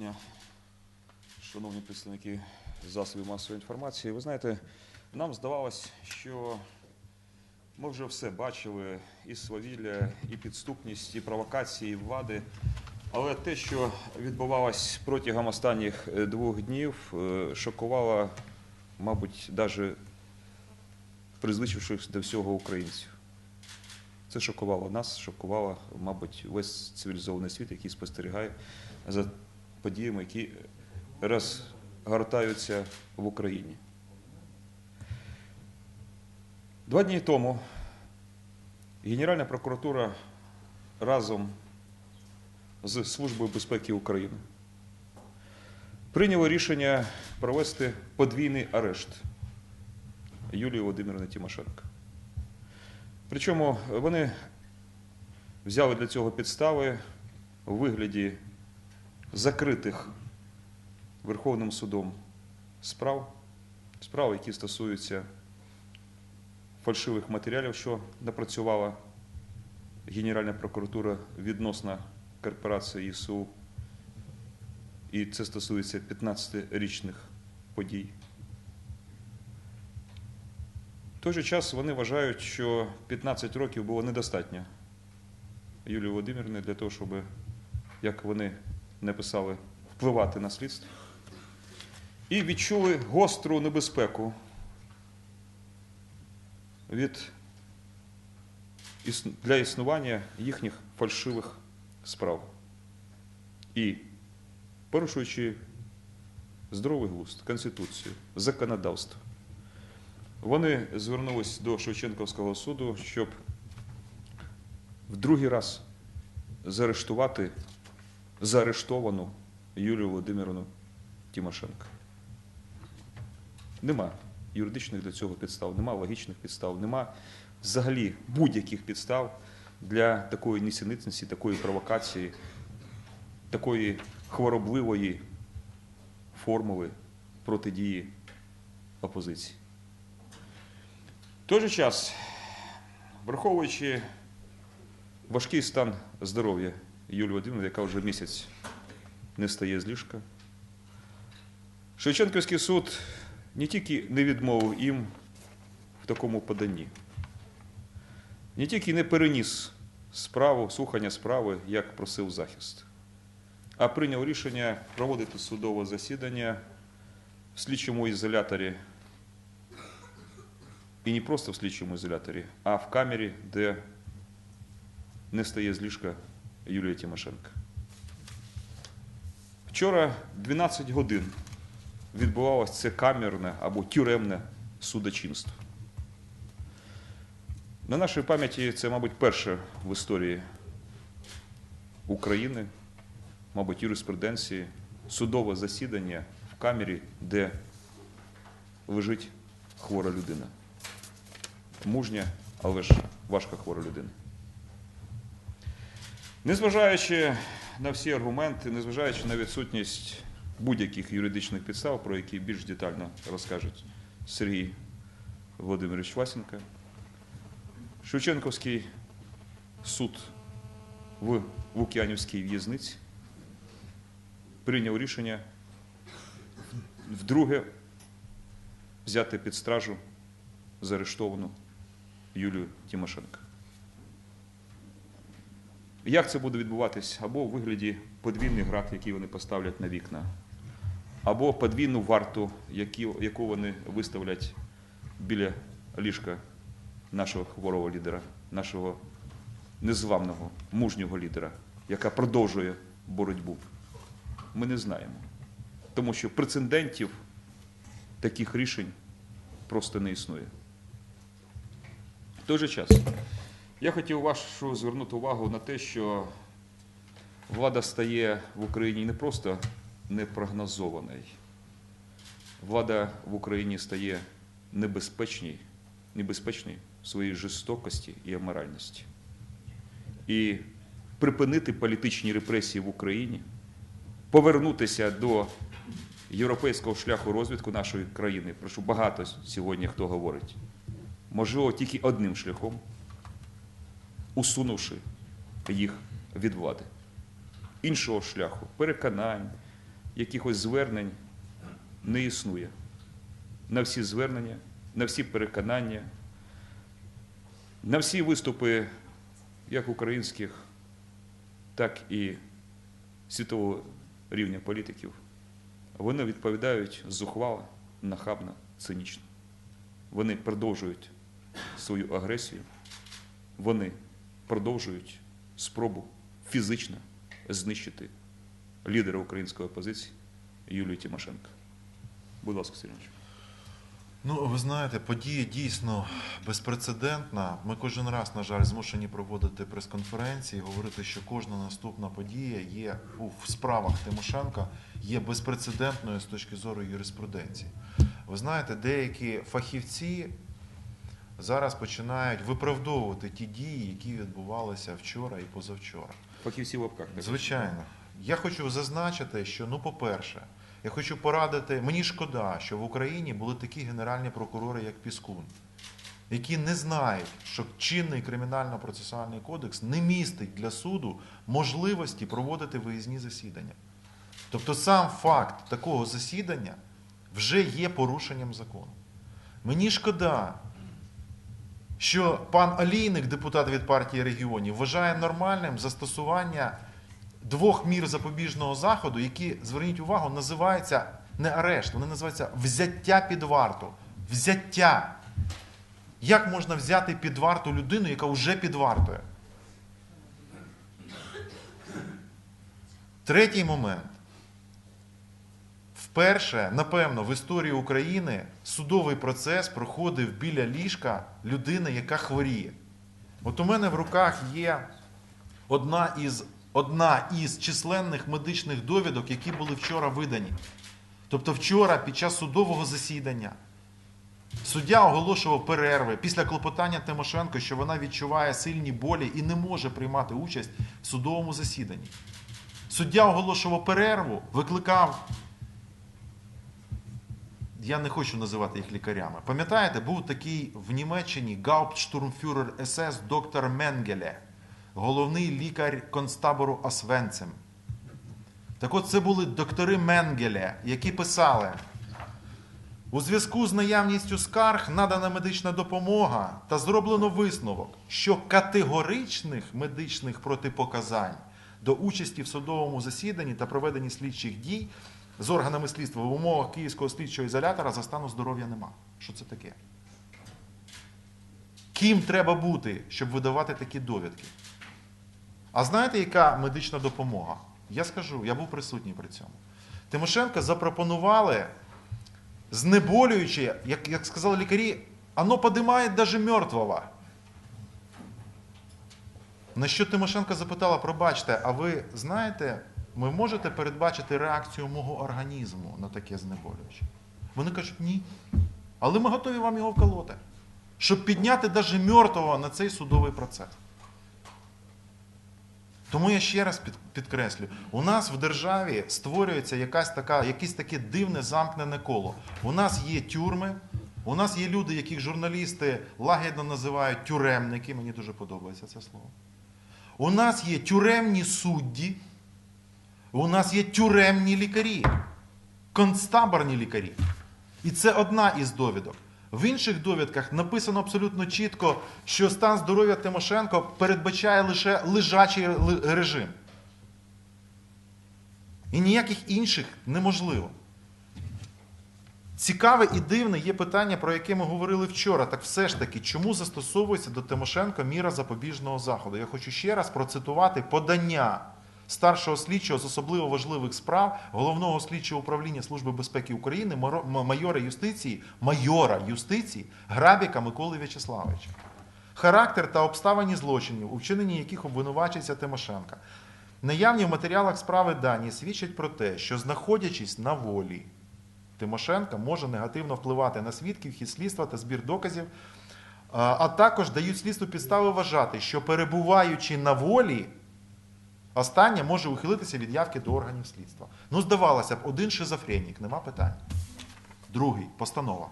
дня, шановні представники засобів масової інформації. Ви знаєте, нам здавалось, що ми вже все бачили і свавілля, і підступність, і провокації влади. Але те, що відбувалось протягом останніх е, двох днів, е, шокувало, мабуть, навіть призвичившись до всього українців. Це шокувало нас, шокувало, мабуть, весь цивілізований світ, який спостерігає за подіями, які розгортаються в Україні. Два дні тому Генеральна прокуратура разом з Службою безпеки України прийняла рішення провести подвійний арешт Юлії Володимирівни Тимошенко. Причому вони взяли для цього підстави у вигляді закритих Верховним судом справ, справ, які стосуються фальшивих матеріалів, що напрацювала Генеральна прокуратура відносно корпорації ІСУ. І це стосується 15-річних подій. В той же час вони вважають, що 15 років було недостатньо Юлії Володимирівни для того, щоб, як вони написали, впливати на слідство. І відчули гостру небезпеку від, для існування їхніх фальшивих справ. І порушуючи здоровий глузд, Конституцію, законодавство, вони звернулись до Шевченківського суду, щоб в другий раз заарештувати заарештовану Юлію Володимирівну Тимошенко. Нема юридичних для цього підстав, нема логічних підстав, нема взагалі будь-яких підстав для такої нісенітниці, такої провокації, такої хворобливої формули протидії опозиції. В той же час, враховуючи важкий стан здоров'я Юлії Володимирівни, яка вже місяць не стає з ліжка, Шевченківський суд не тільки не відмовив їм в такому поданні, не тільки не переніс справу, слухання справи, як просив захист, а прийняв рішення проводити судове засідання в слідчому ізоляторі. І не просто в слідчому ізоляторі, а в камері, де не стає з ліжка Юлія Тимошенко. Вчора 12 годин відбувалося це камерне або тюремне судочинство. На нашій пам'яті це, мабуть, перше в історії України, мабуть, юриспруденції, судове засідання в камері, де лежить хвора людина мужня, але ж важко хвора людина. Незважаючи на всі аргументи, незважаючи на відсутність будь-яких юридичних підстав, про які більш детально розкажуть Сергій Володимирович Васенко, Шевченківський суд в Лук'янівській в'язниці прийняв рішення вдруге взяти під стражу заарештовану Юлію Тимошенко. Як це буде відбуватись? Або в вигляді подвійних град, які вони поставлять на вікна, або подвійну варту, яку вони виставлять біля ліжка нашого хворого лідера, нашого незламного, мужнього лідера, яка продовжує боротьбу. Ми не знаємо. Тому що прецедентів таких рішень просто не існує. В той же час я хотів вашу звернути увагу на те, що влада стає в Україні не просто непрогнозованою. Влада в Україні стає небезпечній, небезпечній в своїй жорстокості і аморальності. І припинити політичні репресії в Україні, повернутися до європейського шляху розвитку нашої країни, про що багато сьогодні хто говорить, можливо, тільки одним шляхом, усунувши їх від влади. Іншого шляху, переконань, якихось звернень не існує. На всі звернення, на всі переконання, на всі виступи як українських, так і світового рівня політиків, вони відповідають зухвало, нахабно, цинічно. Вони продовжують свою агресію, вони продовжують спробу фізично знищити лідера української опозиції Юлію Тимошенко. Будь ласка, Сергій Іванович. Ну, ви знаєте, подія дійсно безпрецедентна. Ми кожен раз, на жаль, змушені проводити прес-конференції, говорити, що кожна наступна подія є у справах Тимошенка є безпрецедентною з точки зору юриспруденції. Ви знаєте, деякі фахівці зараз починають виправдовувати ті дії, які відбувалися вчора і позавчора. Фахівці в лапках. так? Звичайно. Я хочу зазначити, що, ну, по-перше, я хочу порадити, мені шкода, що в Україні були такі генеральні прокурори, як Піскун, які не знають, що чинний кримінально-процесуальний кодекс не містить для суду можливості проводити виїзні засідання. Тобто сам факт такого засідання вже є порушенням закону. Мені шкода, що пан Олійник, депутат від партії регіонів, вважає нормальним застосування двох мір запобіжного заходу, які, зверніть увагу, називаються не арешт, вони називаються взяття під варту. Взяття. Як можна взяти під варту людину, яка вже під вартою? Третій момент. Вперше, напевно, в історії України судовий процес проходив біля ліжка людини, яка хворіє. От у мене в руках є одна із, одна із численних медичних довідок, які були вчора видані. Тобто вчора під час судового засідання суддя оголошував перерви після клопотання Тимошенко, що вона відчуває сильні болі і не може приймати участь в судовому засіданні. Суддя оголошував перерву, викликав я не хочу називати їх лікарями. Пам'ятаєте, був такий в Німеччині гауптштурмфюрер СС доктор Менгеле, головний лікар концтабору Освенцем. Так от це були доктори Менгеле, які писали. У зв'язку з наявністю скарг надана медична допомога та зроблено висновок, що категоричних медичних протипоказань до участі в судовому засіданні та проведенні слідчих дій з органами слідства в умовах Київського слідчого ізолятора за стану здоров'я нема. Що це таке? Ким треба бути, щоб видавати такі довідки? А знаєте, яка медична допомога? Я скажу, я був присутній при цьому. Тимошенко запропонували, знеболюючи, як, як сказали лікарі, оно подимає навіть мертвого. На що Тимошенко запитала, пробачте, а ви знаєте, ви можете передбачити реакцію мого організму на таке знеболююче? Вони кажуть, ні. Але ми готові вам його вколоти, щоб підняти навіть мертвого на цей судовий процес. Тому я ще раз підкреслю: у нас в державі створюється якась така, якесь таке дивне замкнене коло. У нас є тюрми, у нас є люди, яких журналісти лагідно називають тюремники. Мені дуже подобається це слово. У нас є тюремні судді, у нас є тюремні лікарі, концтаборні лікарі. І це одна із довідок. В інших довідках написано абсолютно чітко, що стан здоров'я Тимошенко передбачає лише лежачий режим. І ніяких інших неможливо. Цікаве і дивне є питання, про яке ми говорили вчора. Так все ж таки, чому застосовується до Тимошенко міра запобіжного заходу? Я хочу ще раз процитувати подання старшого слідчого з особливо важливих справ головного слідчого управління Служби безпеки України, майора юстиції, майора юстиції Грабіка Миколи В'ячеславовича. Характер та обставини злочинів, у вчиненні яких обвинувачується Тимошенка. Наявні в матеріалах справи дані свідчать про те, що знаходячись на волі, Тимошенка може негативно впливати на свідків, хід слідства та збір доказів, а також дають слідству підстави вважати, що перебуваючи на волі, останнє може ухилитися від явки до органів слідства. Ну, здавалося б, один шизофренік, нема питань. Другий постанова.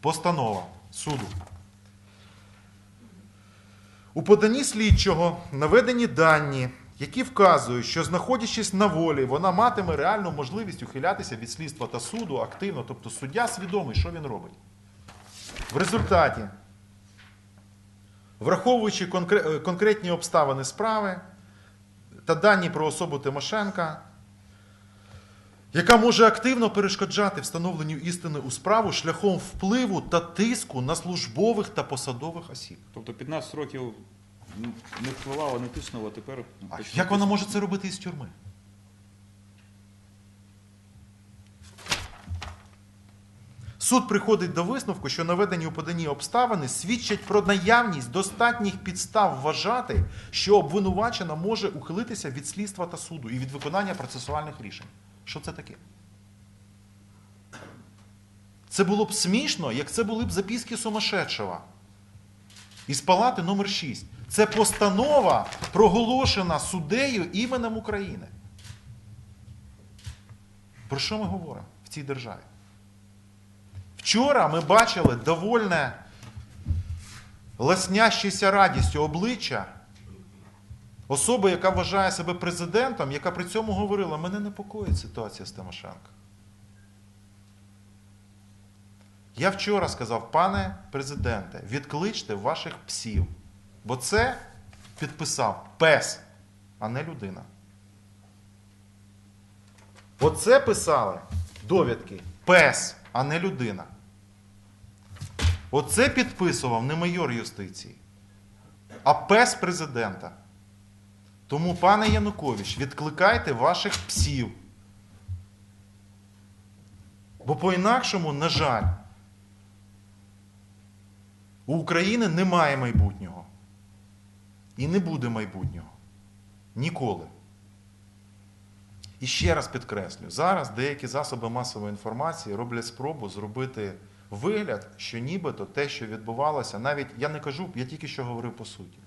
Постанова суду. У поданні слідчого наведені дані, які вказують, що знаходячись на волі, вона матиме реальну можливість ухилятися від слідства та суду активно, тобто суддя свідомий, що він робить. В результаті, враховуючи е, конкретні обставини справи та дані про особу Тимошенка, яка може активно перешкоджати встановленню істини у справу шляхом впливу та тиску на службових та посадових осіб. Тобто 15 років не впливало, не тиснуло, а тепер. А як вона може це робити із тюрми? Суд приходить до висновку, що наведені у поданні обставини свідчать про наявність достатніх підстав вважати, що обвинувачена може ухилитися від слідства та суду і від виконання процесуальних рішень. Що це таке? Це було б смішно, як це були б записки Сумасшедшого із палати номер 6. Це постанова, проголошена суддею іменем України. Про що ми говоримо в цій державі? Вчора ми бачили довольне ласнящеся радістю обличчя особи, яка вважає себе президентом, яка при цьому говорила, мене непокоїть ситуація з Тимошенко. Я вчора сказав, пане президенте, відкличте ваших псів. Бо це підписав пес, а не людина. Оце писали довідки пес, а не людина. Оце підписував не майор юстиції, а пес президента. Тому, пане Янукович, відкликайте ваших псів. Бо по-інакшому, на жаль, у України немає майбутнього. І не буде майбутнього. Ніколи. І ще раз підкреслю, зараз деякі засоби масової інформації роблять спробу зробити вигляд, що нібито те, що відбувалося, навіть я не кажу, я тільки що говорив по суті.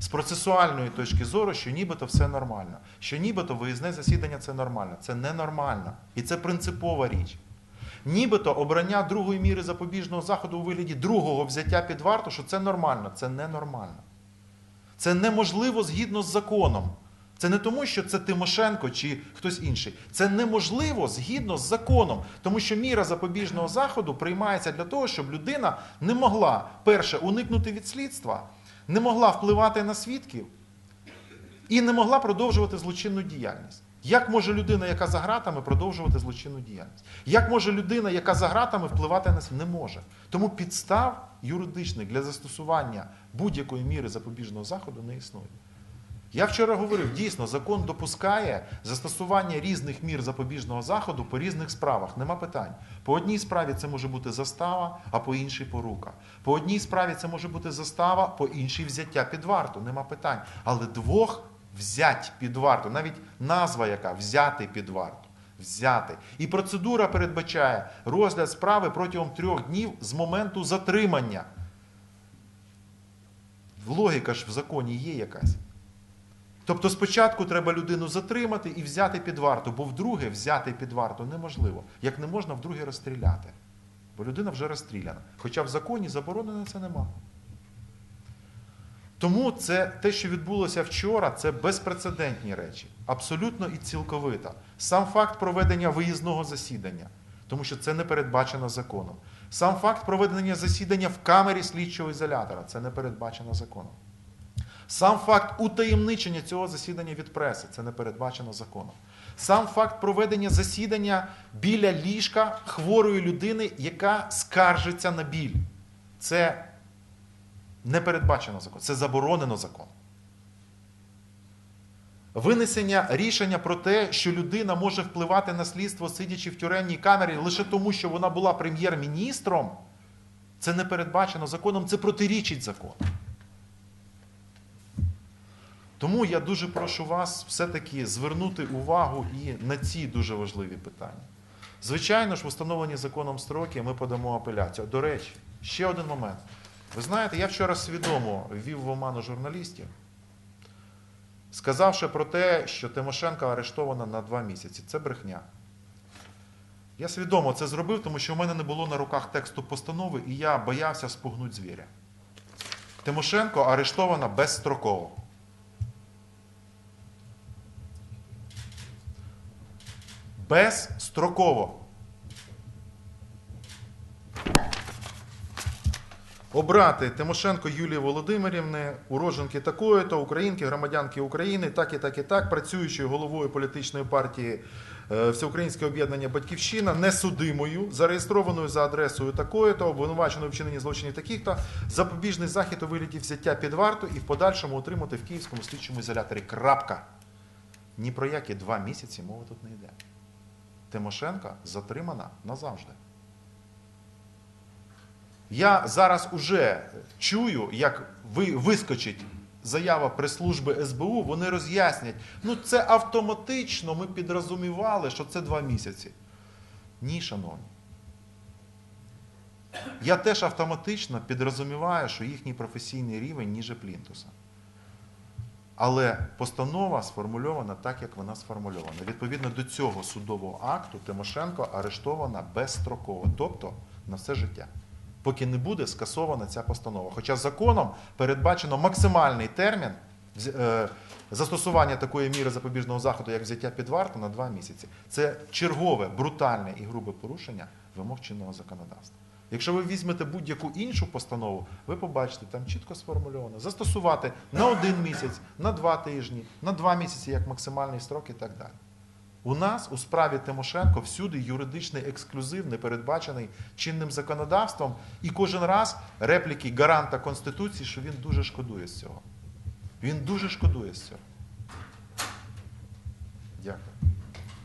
З процесуальної точки зору, що нібито все нормально, що нібито виїзне засідання це нормально. Це ненормально. І це принципова річ. Нібито обрання другої міри запобіжного заходу у вигляді другого взяття під варту, що це нормально, це ненормально. Це неможливо згідно з законом. Це не тому, що це Тимошенко чи хтось інший. Це неможливо згідно з законом, тому що міра запобіжного заходу приймається для того, щоб людина не могла перше уникнути від слідства, не могла впливати на свідків і не могла продовжувати злочинну діяльність. Як може людина, яка за гратами, продовжувати злочинну діяльність? Як може людина, яка за гратами, впливати на світ? Не може. Тому підстав юридичних для застосування будь-якої міри запобіжного заходу не існує. Я вчора говорив, дійсно, закон допускає застосування різних мір запобіжного заходу по різних справах. Нема питань. По одній справі це може бути застава, а по іншій порука. По одній справі це може бути застава, по іншій взяття під варту. Нема питань. Але двох взять під варту, навіть назва яка взяти під варту. Взяти. І процедура передбачає розгляд справи протягом трьох днів з моменту затримання. Логіка ж в законі є якась. Тобто спочатку треба людину затримати і взяти під варту, бо вдруге взяти під варту неможливо, як не можна вдруге розстріляти. Бо людина вже розстріляна. Хоча в законі заборонено це нема. Тому це те, що відбулося вчора, це безпрецедентні речі. Абсолютно і цілковито. Сам факт проведення виїзного засідання, тому що це не передбачено законом. Сам факт проведення засідання в камері слідчого ізолятора це не передбачено законом. Сам факт утаємничення цього засідання від преси це не передбачено законом. Сам факт проведення засідання біля ліжка хворої людини, яка скаржиться на біль. Це не передбачено законом, це заборонено законом. Винесення рішення про те, що людина може впливати на слідство, сидячи в тюремній камері, лише тому, що вона була прем'єр-міністром, це не передбачено законом, це протирічить закону. Тому я дуже прошу вас все-таки звернути увагу і на ці дуже важливі питання. Звичайно ж, в установлені законом строки ми подамо апеляцію. До речі, ще один момент. Ви знаєте, я вчора свідомо ввів в оману журналістів, сказавши про те, що Тимошенко арештована на два місяці. Це брехня. Я свідомо це зробив, тому що в мене не було на руках тексту постанови, і я боявся спугнути звіря. Тимошенко арештована безстроково. Безстроково. Обрати Тимошенко Юлії Володимирівни, уроженки такої-то, українки, громадянки України, так і так і так, працюючою головою політичної партії е, Всеукраїнське об'єднання Батьківщина, несудимою, зареєстрованою за адресою такої-то, обвинуваченою в вчиненні злочинів таких-то, запобіжний захід у вигляді взяття під варту і в подальшому отримати в Київському слідчому ізоляторі. Крапка. Ні про які два місяці мова тут не йде. Тимошенка затримана назавжди. Я зараз уже чую, як ви вискочить заява прес-служби СБУ, вони роз'яснять, ну це автоматично ми підрозумівали, що це два місяці. Ні, шановні. Я теж автоматично підрозуміваю, що їхній професійний рівень ніже плінтуса. Але постанова сформульована так, як вона сформульована. Відповідно до цього судового акту Тимошенко арештована безстроково, тобто на все життя, поки не буде скасована ця постанова. Хоча законом передбачено максимальний термін е, застосування такої міри запобіжного заходу, як взяття під варту, на два місяці. Це чергове брутальне і грубе порушення вимог чинного законодавства. Якщо ви візьмете будь-яку іншу постанову, ви побачите, там чітко сформульовано застосувати на один місяць, на два тижні, на два місяці як максимальний строк і так далі. У нас у справі Тимошенко всюди юридичний ексклюзив не передбачений чинним законодавством, і кожен раз репліки гаранта Конституції, що він дуже шкодує з цього. Він дуже шкодує з цього. Дякую.